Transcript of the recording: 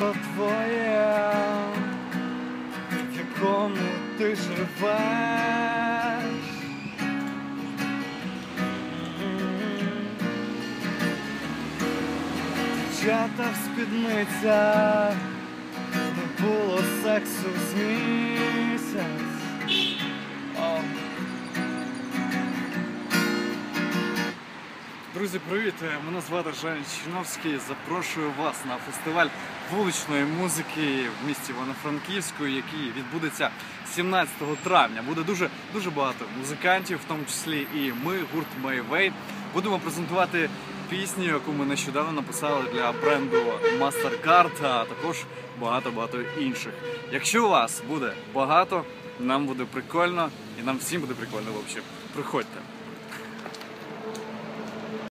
місто твоє, в якому ти живеш. Дівчата в спідницях, не було сексу з місяць. Друзі, привіт! Мене звати Женя Чорновський. Запрошую вас на фестиваль вуличної музики в місті Івано-Франківську, який відбудеться 17 травня. Буде дуже дуже багато музикантів, в тому числі і ми, гурт Mayway. Будемо презентувати пісню, яку ми нещодавно написали для бренду Mastercard, а також багато-багато інших. Якщо у вас буде багато, нам буде прикольно і нам всім буде прикольно. В общем, приходьте.